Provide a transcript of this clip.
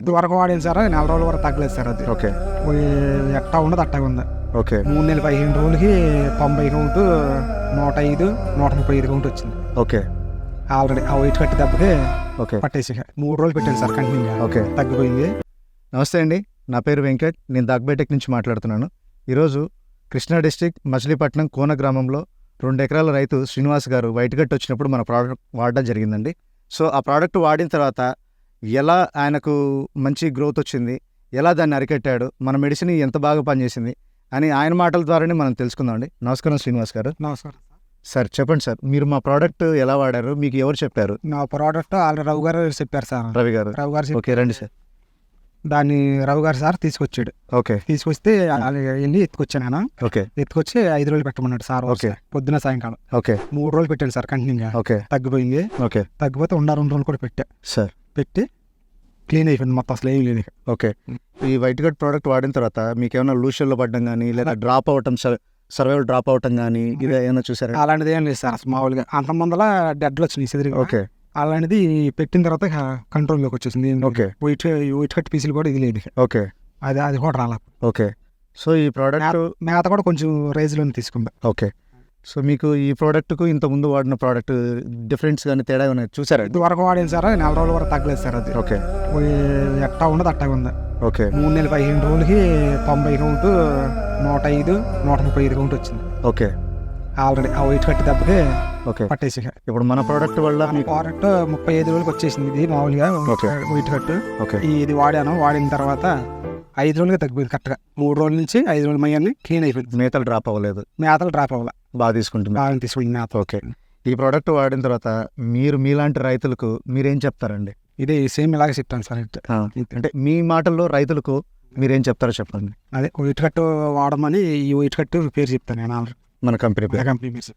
ఇది వరకు వాడింది సార్ నెల రోజుల వరకు తగ్గలేదు సార్ అది. ఓకే. ఎట్టా ఉన్నది అట్టా ఉంది. ఓకే. మూడు నెలల పదిహేను రోజులకి తొంభై కౌంట్ నూట ఐదు నూట ముప్పై ఐదు కౌంట్ వచ్చింది. ఓకే. ఆల్రెడీ ఆ వెయిట్ కట్టి దెబ్బకి ఓకే. పట్టేసి మూడు రోజులు పెట్టాను సార్ కంటిన్యూ ఓకే. తగ్గిపోయింది. నమస్తే అండి నా పేరు వెంకట్ నేను దగ్గబేటెక్ నుంచి మాట్లాడుతున్నాను. ఈరోజు కృష్ణా డిస్టిక్ మచిలీపట్నం కోన గ్రామంలో రెండు ఎకరాల రైతు శ్రీనివాస్ గారు వైట్ గట్ వచ్చినప్పుడు మన ప్రోడక్ట్ వాడడం జరిగిందండి. సో ఆ ప్రోడక్ట్ వాడిన తర్వాత ఎలా ఆయనకు మంచి గ్రోత్ వచ్చింది ఎలా దాన్ని అరికట్టాడు మన మెడిసిన్ ఎంత బాగా పనిచేసింది అని ఆయన మాటల ద్వారానే మనం తెలుసుకుందామండి నమస్కారం శ్రీనివాస్ గారు. నమస్కారం సార్. చెప్పండి సార్ మీరు మా ప్రోడక్ట్ ఎలా వాడారు మీకు ఎవరు చెప్పారు? నా ప్రోడక్ట్ ఆల్రెడీ రవి గారు చెప్పారు సార్. రవి గారు. రవి గారు ఓకే రండి సార్. దాన్ని రవి గారు సార్ తీసుకొచ్చాడు. ఓకే. తీసుకొస్తే వెళ్ళి ఎత్తుకొచ్చాను నేను ఓకే. ఎత్తుకొచ్చి ఐదు రోజులు పెట్టమన్నాడు సార్ ఓకే. పొద్దున సాయంకాలం. ఓకే. మూడు రోజులు పెట్టాను సార్ కంటిన్యూగా. ఓకే. తగ్గిపోయింది. ఓకే. తగ్గిపోతే ఉన్న రెండు రోజులు కూడా పెట్టా. సార్. పెట్టి క్లీన్ అయిపోయింది మొత్తం అసలు ఏం లేదు. ఓకే. ఈ వైట్ గట్ ప్రోడక్ట్ వాడిన తర్వాత మీకు ఏమైనా లూషన్లో పడడం కానీ లేదా డ్రాప్ అవటం సర్వైవల్ డ్రాప్ అవటం కానీ ఇది ఏమైనా చూసారా? అలాంటిది ఏం లేదు సార్ మామూలుగా అంత ముందల డెడ్లు వచ్చినాయి సెదిరి ఓకే అలాంటిది పెట్టిన తర్వాత కంట్రోల్లోకి వచ్చేసింది. ఓకే. వైట్ వైట్ కట్ పీసులు కూడా ఇది లేదు. ఓకే. అది అది కూడా రాలే. ఓకే. సో ఈ ప్రోడక్ట్ మేత కూడా కొంచెం రేజ్లో తీసుకుందా ఓకే. సో మీకు ఈ ప్రోడక్ట్కు ఇంత ముందు వాడిన ప్రోడక్ట్ డిఫరెన్స్ కానీ తేడా ఏమైనా చూసారా? ఇది వరకు వాడింది సార్ నెల రోజుల వరకు తగ్గలేదు సార్ అది. ఓకే. ఎట్టా ఉన్నది అట్టా ఉంది. ఓకే. మూడు నెలల పదిహేను రోజులకి తొంభై కౌంట్ నూట ఐదు నూట ముప్పై ఐదు కౌంట్ వచ్చింది. ఓకే. ఆల్రెడీ ఆ వెయిట్ కట్టి దెబ్బకి ఓకే. పట్టేసి. ఇప్పుడు మన ప్రోడక్ట్ వల్ల ప్రోడక్ట్ ముప్పై ఐదు రోజులకు వచ్చేసింది. ఇది మామూలుగా ఓకే. వెయిట్ కట్టు ఓకే. ఇది వాడాను. వాడిన తర్వాత ఐదు రోజులుగా తగ్గిపోయింది కరెక్ట్గా మూడు రోజుల నుంచి ఐదు రోజుల మయ్యాన్ని క్లీన్ అయిపోయింది. మేతలు డ్రాప్ అవ్వలేదు. మేతలు డ్రాప్ అవ్వాలి. బాగా తీసుకుంటున్నారు. బాగా తీసుకుంది మేత. ఓకే. ఈ ప్రోడక్ట్ వాడిన తర్వాత మీరు మీలాంటి రైతులకు మీరేం చెప్తారండి? ఇది సేమ్ ఇలాగే చెప్తాను సార్. అంటే మీ మాటల్లో రైతులకు మీరేం చెప్తారో చెప్పండి. అదే వెయిట్ కట్టు వాడమని ఈ వెయిట్ కట్టు పేరు చెప్తాను నేను. మన కంపెనీ కంపెనీ పేరు